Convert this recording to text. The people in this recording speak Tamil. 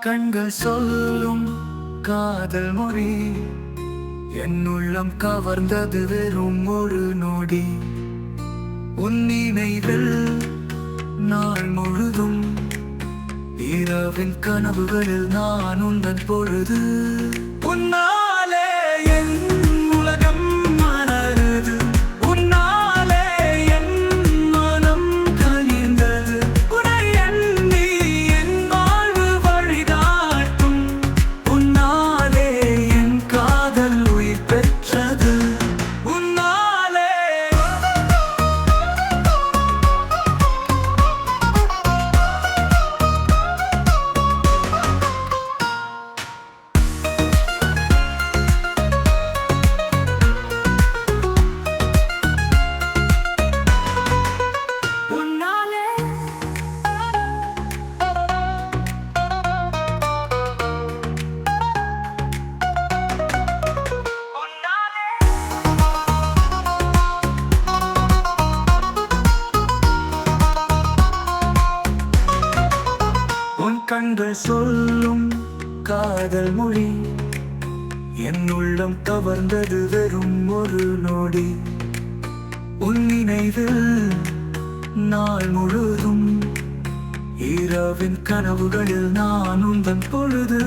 கண்கள் சொல்லும் காதல் மொழி. என் உள்ளம் கவர்ந்தது வெறும் ஒரு நொடி. உன் நினைவில் நாள் முழுதும் இரவின் கனவுகளில் நான் உந்தன் பொழுது. கண்கள் சொல்லும் காதல் மொழி. என் உள்ளம் கவர்ந்தது வெறும் ஒரு நொடி. உன் நினைவில் நாள் முழுதும். இரவின் கனவுகளில் நான் உந்தன் பொழுது.